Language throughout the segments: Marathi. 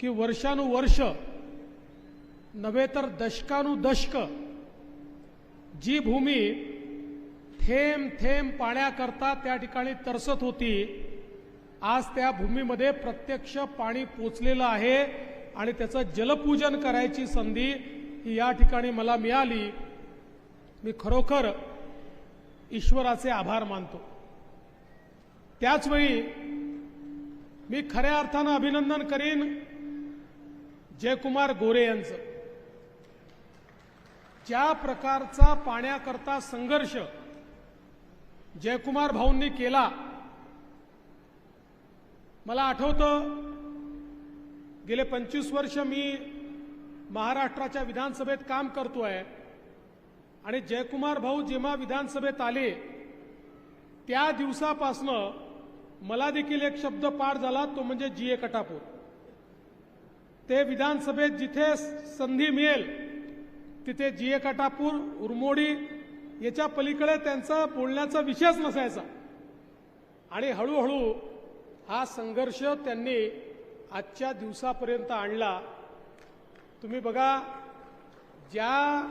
की वर्षानुवर्ष नव्हे तर दशकानुदशक जी भूमी थेंब थेंब पाण्याकरता त्या ठिकाणी तरसत होती आज त्या भूमीमध्ये प्रत्यक्ष पाणी पोचलेलं आहे आणि त्याचं जलपूजन करायची संधी ही या ठिकाणी मला मिळाली. मी खरोखर ईश्वराचे आभार मानतो. त्याचवेळी मी खऱ्या अर्थानं अभिनंदन करीन जयकुमार गोरे यांचं. ज्या प्रकारचा पाण्याकरता संघर्ष जयकुमार भाऊंनी केला मला आठवतं गेले पंचवीस वर्ष मी महाराष्ट्राच्या विधानसभेत काम करतोय आणि जयकुमार भाऊ जेव्हा विधानसभेत आले त्या दिवसापासनं मला देखील एक शब्द पार झाला तो म्हणजे जी ए कटापूर. ते विधानसभेत जिथे संधी मिळेल तिथे जी उरमोडी याच्या पलीकडे त्यांचा बोलण्याचा विषयच नसायचा. आणि हळूहळू हा संघर्ष त्यांनी आजच्या दिवसापर्यंत आणला. तुम्ही बघा ज्या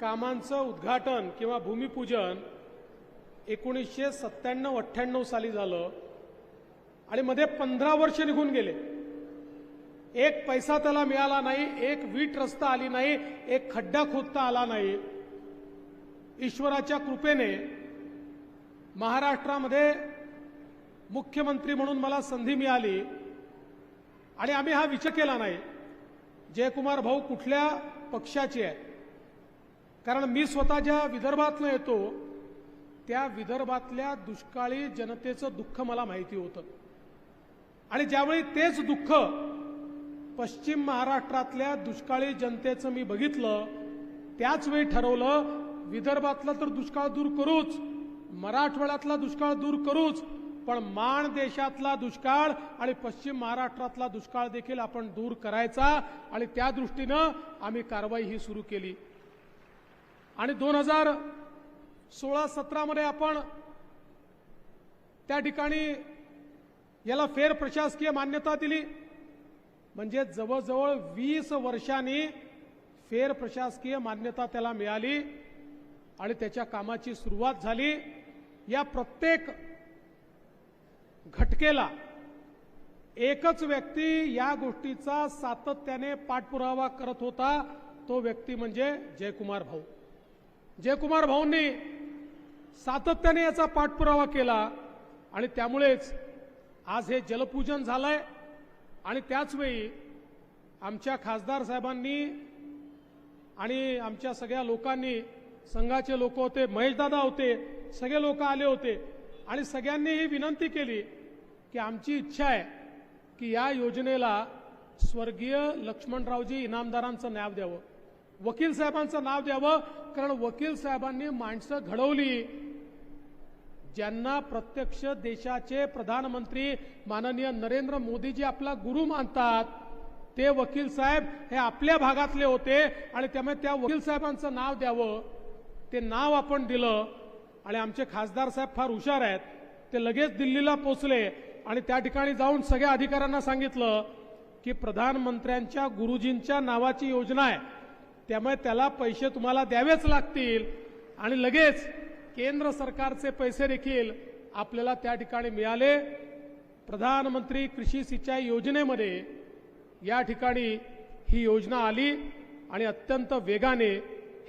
कामांचं उद्घाटन किंवा भूमिपूजन एकोणीसशे सत्त्याण्णव अठ्ठ्याण्णव साली झालं आणि मध्ये पंधरा वर्ष निघून गेले. एक पैसा त्याला मिळाला नाही एक वीट रस्ता आली नाही एक खड्डा खोदता आला नाही. ईश्वराच्या कृपेने महाराष्ट्रामध्ये मुख्यमंत्री म्हणून मला संधी मिळाली आणि आम्ही हा विचार केला नाही. जयकुमार भाऊ कुठल्या पक्षाची आहे कारण मी स्वतः ज्या विदर्भातनं येतो त्या विदर्भातल्या दुष्काळी जनतेचं दुःख मला माहिती होतं. आणि ज्यावेळी तेच दुःख पश्चिम महाराष्ट्रातल्या दुष्काळी जनतेचं मी बघितलं त्याचवेळी ठरवलं विदर्भातला तर दुष्काळ दूर करूच मराठवाड्यातला दुष्काळ दूर करूच पण माण देशातला दुष्काळ आणि पश्चिम महाराष्ट्रातला दुष्काळ देखील आपण दूर करायचा आणि त्या दृष्टीनं आम्ही कारवाई ही सुरू केली. आणि दोन हजार सोळा सतरामध्ये आपण त्या ठिकाणी याला फेर प्रशासकीय मान्यता दिली. म्हणजे जवळजवळ वीस वर्षांनी फेर प्रशासकीय मान्यता त्याला मिळाली आणि त्याच्या कामाची सुरुवात झाली. या प्रत्येक घटकेला एकच व्यक्ती या गोष्टीचा सातत्याने पाठपुरावा करत होता. तो व्यक्ती म्हणजे जयकुमार भाऊ. जयकुमार भाऊंनी सातत्याने याचा पाठपुरावा केला आणि त्यामुळेच आज हे जलपूजन झालंय. आणि त्याचवेळी आमच्या खासदार साहेबांनी आणि आमच्या सगळ्या लोकांनी संघाचे लोक होते महेशदादा होते सगळे लोक आले होते आणि सगळ्यांनी ही विनंती केली की आमची इच्छा आहे की या योजनेला स्वर्गीय लक्ष्मणरावजी इनामदारांचं नाव द्यावं वकील साहेबांचं नाव द्यावं कारण वकील साहेबांनी माणसं घडवली ज्यांना प्रत्यक्ष देशाचे प्रधानमंत्री माननीय नरेंद्र मोदीजी आपला गुरु मानतात ते वकील साहेब हे आपल्या भागातले होते आणि त्यामुळे त्या वकील साहेबांचं नाव द्यावं ते नाव आपण दिलं आणि आमचे खासदार साहेब फार हुशार आहेत ते लगेच दिल्लीला पोचले आणि त्या ठिकाणी जाऊन सगळ्या अधिकाऱ्यांना सांगितलं की प्रधानमंत्र्यांच्या गुरुजींच्या नावाची योजना आहे त्यामुळे त्याला पैसे तुम्हाला द्यावेच लागतील आणि लगेच केंद्र सरकारचे पैसे देखील आपल्याला त्या ठिकाणी मिळाले. प्रधानमंत्री कृषी सिंचाई योजनेमध्ये या ठिकाणी ही योजना आली आणि अत्यंत वेगाने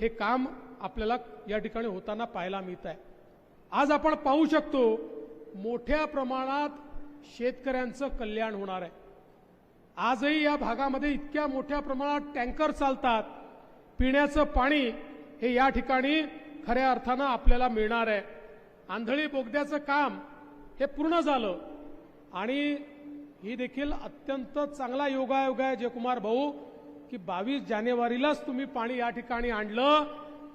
हे काम आपल्याला या ठिकाणी होताना पाहायला मिळत आहे. आज आपण पाहू शकतो मोठ्या प्रमाणात शेतकऱ्यांचं कल्याण होणार आहे. आजही या भागामध्ये इतक्या मोठ्या प्रमाणात टँकर चालतात. पिण्याचं पाणी हे या ठिकाणी खऱ्या अर्थानं आपल्याला मिळणार आहे. आंधळी बोगद्याचं काम हे पूर्ण झालं. आणि ही देखील अत्यंत चांगला योगायोग आहे जयकुमार भाऊ की बावीस जानेवारीलाच तुम्ही पाणी या ठिकाणी आणलं.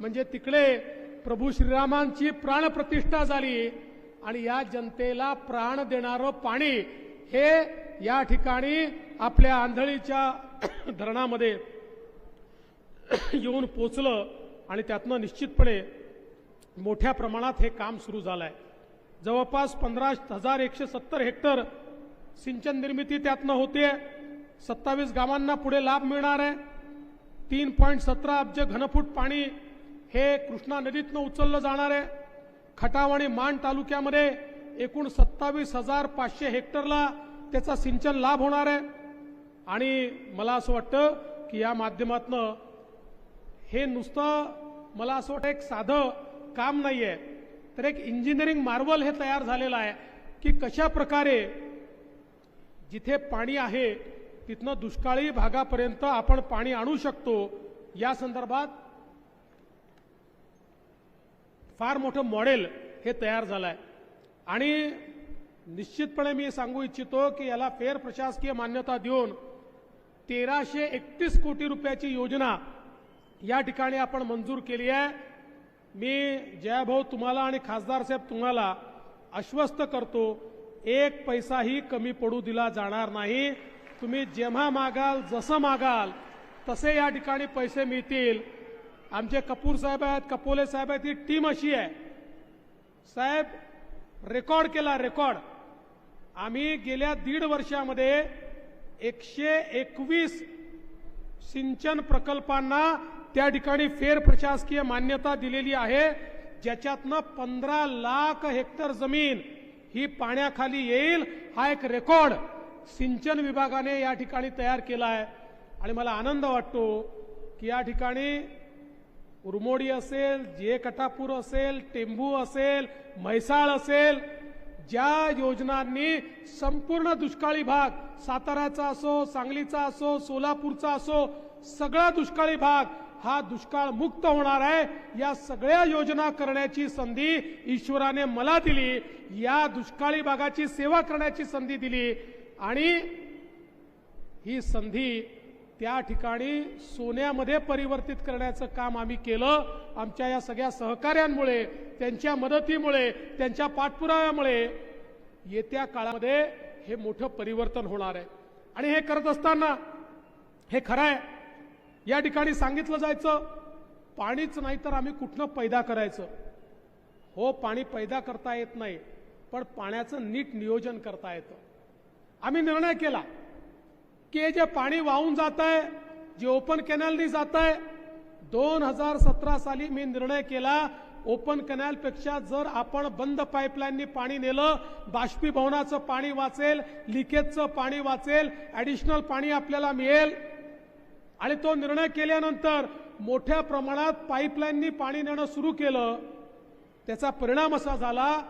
म्हणजे तिकडे प्रभू श्रीरामांची प्राणप्रतिष्ठा झाली आणि या जनतेला प्राण देणारं पाणी हे या ठिकाणी आपल्या आंधळीच्या धरणामध्ये येऊन पोचलं आणि त्यातनं निश्चितपणे मोठ्या प्रमाणात हे काम सुरू झालं आहे जवळपास पंधरा हजार एकशे सत्तर हेक्टर सिंचन निर्मिती त्यातनं होते. सत्तावीस गावांना पुढे लाभ मिळणार आहे. तीन पॉईंट सतरा अब्ज घनफूट पाणी हे कृष्णा नदीतनं उचललं जाणार आहे. खटाव आणि मान तालुक्यामध्ये एकूण सत्तावीस हजार पाचशे हेक्टरला त्याचा सिंचन लाभ होणार आहे. आणि मला असं वाटतं की या माध्यमातनं हे नुसतं मला असं वाटतं एक साधं काम नाही आहे तर एक इंजिनिअरिंग मार्वल हे तयार झालेलं आहे की कशा प्रकारे जिथे पाणी आहे तिथनं दुष्काळी भागापर्यंत आपण पाणी आणू शकतो या संदर्भात फार मोठं मॉडेल हे तयार झालं आहे आणि निश्चितपणे मी सांगू इच्छितो की याला फेर प्रशासकीय मान्यता देऊन तेराशे एकतीस कोटी रुपयाची योजना या ठिकाणी आपण मंजूर केली आहे. मी जयाभाऊ तुम्हाला आणि खासदार साहेब तुम्हाला आश्वस्त करतो एक पैसाही कमी पडू दिला जाणार नाही. तुम्ही जेव्हा मागाल जसं मागाल तसे या ठिकाणी पैसे मिळतील. आमचे कपूर साहेब आहेत कपोले साहेब आहेत ही टीम अशी आहे. साहेब रेकॉर्ड केला रेकॉर्ड. आम्ही गेल्या दीड वर्षामध्ये एकशे एकवीस सिंचन प्रकल्पांना त्या ठिकाणी फेर प्रशासकीय मान्यता दिलेली आहे. ज्याच्यातनं पंधरा लाख हेक्टर जमीन ही पाण्याखाली येईल हा एक रेकॉर्ड सिंचन विभागाने या ठिकाणी तयार केला आहे आणि मला आनंद वाटतो की या ठिकाणी उरमोडी असेल जे कटापूर असेल टेंभू असेल म्हैसाळ असेल ज्या योजनांनी संपूर्ण दुष्काळी भाग साताऱ्याचा असो सांगलीचा असो सोलापूरचा असो सगळा दुष्काळी भाग हा दुष्काळ मुक्त होणार आहे. या सगळ्या योजना करण्याची संधी ईश्वराने मला दिली. या दुष्काळी भागाची सेवा करण्याची संधी दिली. आणि ही संधी त्या ठिकाणी सोन्यामध्ये परिवर्तित करण्याचं काम आम्ही केलं. आमच्या या सगळ्या सहकार्यांमुळे त्यांच्या मदतीमुळे त्यांच्या पाठपुराव्यामुळे येत्या काळामध्ये हे मोठं परिवर्तन होणार आहे. आणि हे करत असताना हे खरं आहे या ठिकाणी सांगितलं जायचं पाणीच नाही तर आम्ही कुठनं पैदा करायचं? हो पाणी पैदा करता येत नाही पण पाण्याचं नीट नियोजन करता येतं. आम्ही निर्णय केला की हे जे पाणी वाहून जात आहे जे ओपन कॅनलनी जात आहे दोन हजार सतरा साली मी निर्णय केला ओपन कॅनलपेक्षा जर आपण बंद पाईपलाईननी पाणी नेलं बाष्पीभवनाचं पाणी वाचेल लिकेजचं पाणी वाचेल ॲडिशनल पाणी आपल्याला मिळेल आणि तो निर्णय केल्यानंतर मोठ्या प्रमाणात पाईपलाईननी पाणी नेणं सुरू केलं. त्याचा परिणाम असा झाला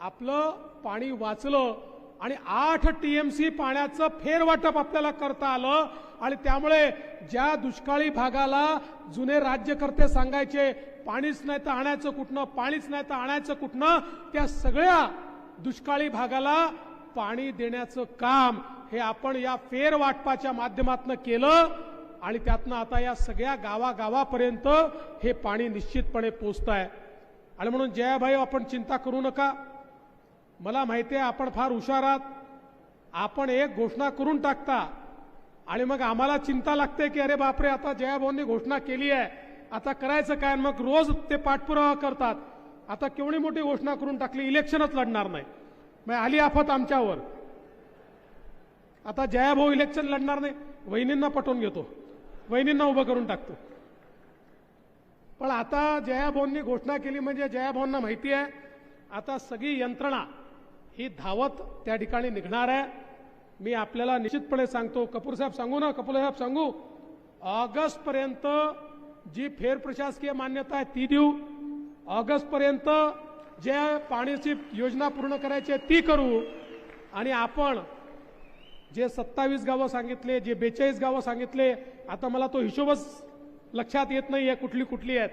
आपलं पाणी वाचलं आणि आठ टीएमसी पाण्याचं फेरवाटप आपल्याला करता आलं आणि त्यामुळे ज्या दुष्काळी भागाला जुने राज्यकर्ते सांगायचे पाणीच नाही तर आणायचं कुठनं पाणीच नाही तर आणायचं कुठनं त्या सगळ्या दुष्काळी भागाला पाणी देण्याचं काम हे आपण या फेरवाटपाच्या माध्यमातून केलं. आणि त्यातनं आता या सगळ्या गावागावापर्यंत हे पाणी निश्चितपणे पोचत आहे आणि म्हणून जयाभाई आपण चिंता करू नका. मला माहिती आहे आपण फार हुशार आहात. आपण एक घोषणा करून टाकता. आणि मग आम्हाला चिंता लागते की अरे बापरे आता जयाभाऊंनी घोषणा केली आहे. आता करायचं काय? मग रोज ते पाठपुरावा करतात. आता केवढी मोठी घोषणा करून टाकली इलेक्शनच लढणार नाही. मग आली आफत आमच्यावर. आता जयाभाऊ इलेक्शन लढणार नाही. वहिनींना पटवून घेतो. वहिनींना उभं करून टाकतो. पण आता जयाभाऊंनी घोषणा केली म्हणजे जयाभाऊंना माहिती आहे आता सगळी यंत्रणा ही धावत त्या ठिकाणी निघणार आहे. मी आपल्याला निश्चितपणे सांगतो कपूर साहेब सांगू ना कपूर साहेब सांगू. ऑगस्ट पर्यंत जी फेर प्रशासकीय मान्यता आहे ती देऊ. ऑगस्ट पर्यंत जे पाण्याची योजना पूर्ण करायची आहे ती करू. आणि आपण जे सत्तावीस गावं सांगितले जे बेचाळीस गावं सांगितले आता मला तो हिशोबच लक्षात येत नाही आहे कुठली कुठली आहेत.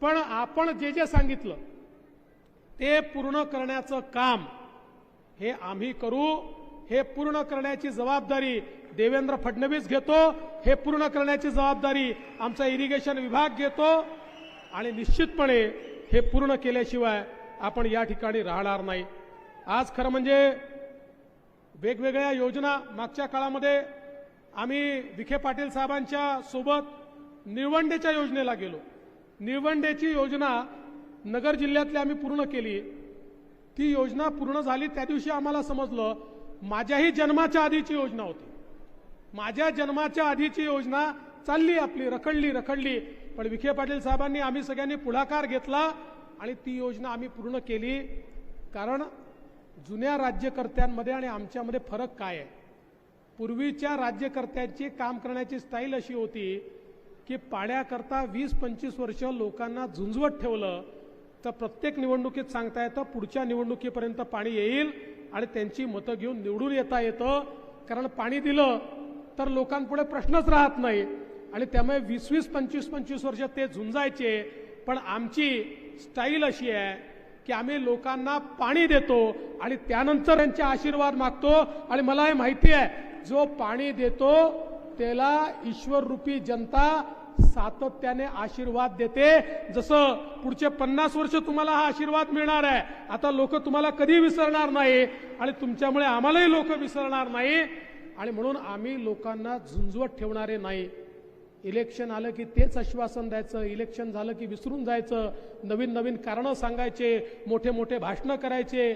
पण आपण जे जे सांगितलं ते पूर्ण करण्याचं काम हे आम्ही करू हे पूर्ण करण्याची जबाबदारी देवेंद्र फडणवीस घेतो हे पूर्ण करण्याची जबाबदारी आमचा इरिगेशन विभाग घेतो आणि निश्चितपणे हे पूर्ण केल्याशिवाय आपण या ठिकाणी राहणार नाही. आज खरं म्हणजे वेगवेगळ्या योजना मागच्या काळामध्ये आम्ही विखे पाटील साहेबांच्या सोबत निळवंडेच्या योजनेला गेलो. निळवंडेची योजना नगर जिल्ह्यातली आम्ही पूर्ण केली. ती योजना पूर्ण झाली त्या दिवशी आम्हाला समजलं माझ्याही जन्माच्या आधीची योजना होती. माझ्या जन्माच्या आधीची योजना चालली आपली रखडली रखडली. पण विखे पाटील साहेबांनी आम्ही सगळ्यांनी पुढाकार घेतला आणि ती योजना आम्ही पूर्ण केली. कारण जुन्या राज्यकर्त्यांमध्ये आणि आमच्यामध्ये फरक काय आहे? पूर्वीच्या राज्यकर्त्यांची काम करण्याची स्टाईल अशी होती की पाण्याकरता वीस पंचवीस वर्ष लोकांना झुंजवत ठेवलं तर प्रत्येक निवडणुकीत सांगता येतं पुढच्या निवडणुकीपर्यंत पाणी येईल आणि त्यांची मतं घेऊन निवडून येता येतं. कारण पाणी दिलं तर लोकांपुढे प्रश्नच राहत नाही. आणि त्यामुळे वीस वीस पंचवीस पंचवीस वर्ष ते झुंजायचे. पण आमची स्टाईल अशी आहे की आम्ही लोकांना पाणी देतो आणि त्यानंतर त्यांचे आशीर्वाद मागतो. आणि मला हे माहिती आहे जो पाणी देतो त्याला ईश्वररूपी जनता सातत्याने आशीर्वाद देते. जसं पुढचे पन्नास वर्ष तुम्हाला हा आशीर्वाद मिळणार आहे आता लोक तुम्हाला कधी विसरणार नाही आणि तुमच्यामुळे आम्हालाही लोक विसरणार नाही. आणि म्हणून आम्ही लोकांना झुंजवत ठेवणारे नाही. इलेक्शन आलं की तेच आश्वासन द्यायचं इलेक्शन झालं की विसरून जायचं नवीन नवीन कारणं सांगायचे मोठे मोठे भाषणं करायचे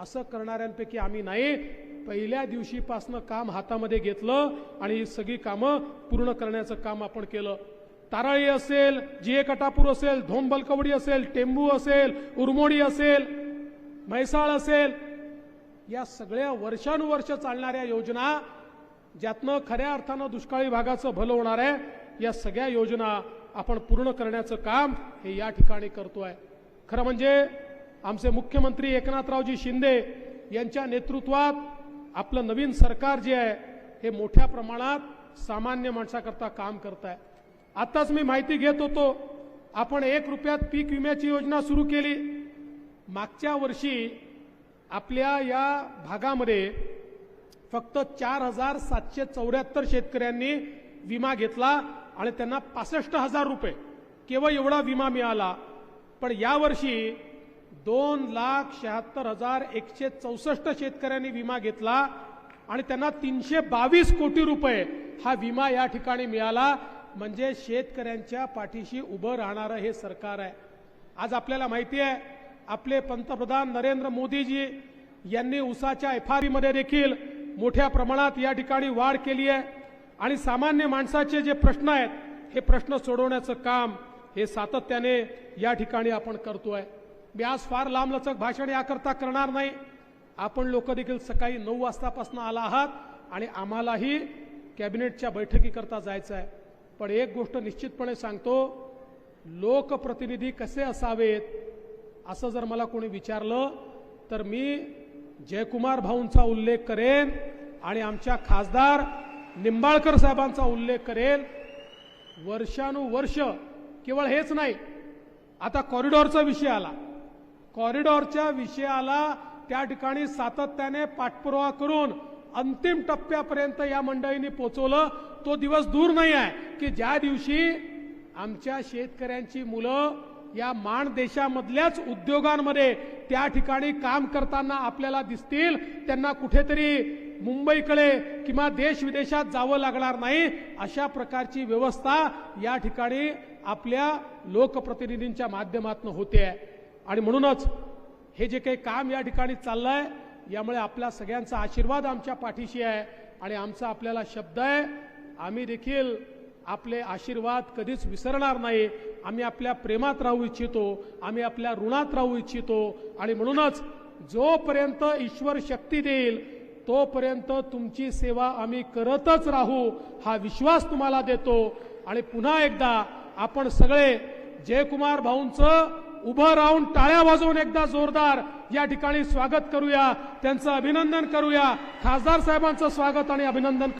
असं करणाऱ्यांपैकी आम्ही नाही. पहिल्या दिवशीपासनं काम हातामध्ये घेतलं आणि ही सगळी कामं पूर्ण करण्याचं काम आपण केलं. ताराळी असेल जिए कटापूर असेल धोंबलकवडी असेल टेंबू असेल उरमोडी असेल म्हैसाळ असेल या सगळ्या वर्षानुवर्ष चालणाऱ्या योजना ज्यातनं खऱ्या अर्थानं दुष्काळी भागाचं भलं होणार आहे या सगळ्या योजना आपण पूर्ण करण्याचं काम हे या ठिकाणी करतोय. खरं म्हणजे आमचे मुख्यमंत्री एकनाथरावजी शिंदे यांच्या नेतृत्वात आपलं नवीन सरकार जे आहे हे मोठ्या प्रमाणात सामान्य माणसाकरता काम करत आहे आताच मी माहिती घेत होतो आपण एक रुपयात पीक विम्याची योजना सुरू केली. मागच्या वर्षी आपल्या या भागामध्ये फक्त चार हजार सातशे चौऱ्याहत्तर शेतकऱ्यांनी विमा घेतला. आणि त्यांना पासष्ट हजार रुपये. केवळ एवढा विमा मिळाला. पण यावर्षी दोन लाख शहात्तर हजार एकशे चौसष्ट शेतकऱ्यांनी विमा घेतला आणि त्यांना तीनशे बावीस कोटी रुपये हा विमा या ठिकाणी मिळाला. म्हणजे शेतकऱ्यांच्या पाठीशी उभं राहणारं हे सरकार आहे. आज आपल्याला माहिती आहे आपले पंतप्रधान नरेंद्र मोदीजी यांनी उसाच्या एफ देखील मोठ्या प्रमाणात या ठिकाणी वाढ केली आहे. आणि सामान्य माणसाचे जे प्रश्न आहेत हे प्रश्न सोडवण्याचं काम हे सातत्याने या ठिकाणी आपण करतोय. मी आज फार लांबलचक भाषण याकरता करणार नाही. आपण लोक देखील सकाळी नऊ वाजतापासून आला आहात आणि आम्हालाही कॅबिनेटच्या बैठकीकरता जायचं आहे पण एक गोष्ट निश्चितपणे सांगतो लोकप्रतिनिधी कसे असावेत असं जर मला कोणी विचारलं तर मी जयकुमार भाऊंचा उल्लेख करेन आणि आमच्या खासदार निंबाळकर साहेबांचा उल्लेख करेल. वर्षानुवर्ष केवळ हेच नाही आता कॉरिडॉरचा विषय आला. कॉरिडॉरच्या विषयाला त्या ठिकाणी सातत्याने पाठपुरावा करून अंतिम टप्प्यापर्यंत या मंडळींनी पोचवलं. तो दिवस दूर नाही आहे की ज्या दिवशी आमच्या शेतकऱ्यांची मुलं या माण देशामधल्याच उद्योगांमध्ये त्या ठिकाणी काम करताना आपल्याला दिसतील त्यांना कुठेतरी मुंबईकडे किंवा देश विदेशात जावं लागणार नाही अशा प्रकारची व्यवस्था या ठिकाणी आपल्या लोकप्रतिनिधींच्या माध्यमातून होते. आहे आणि म्हणूनच हे जे काही काम या ठिकाणी चाललंय यामुळे आपल्या सगळ्यांचा आशीर्वाद आमच्या पाठीशी आहे आणि आमचा आपल्याला शब्द आहे आम्ही देखील आपले आशीर्वाद कधीच विसरणार नाही. आम्ही आपल्या प्रेमात राहू इच्छितो आम्ही आपल्या ऋणात राहू इच्छितो आणि म्हणूनच जोपर्यंत ईश्वर शक्ती देईल तोपर्यंत तुमची सेवा आम्ही करतच राहू हा विश्वास तुम्हाला देतो. आणि पुन्हा एकदा आपण सगळे जयकुमार भाऊंचं उभं राहून टाळ्या वाजवून एकदा जोरदार या ठिकाणी स्वागत करूया. त्यांचं अभिनंदन करूया. खासदार साहेबांचं स्वागत आणि अभिनंदन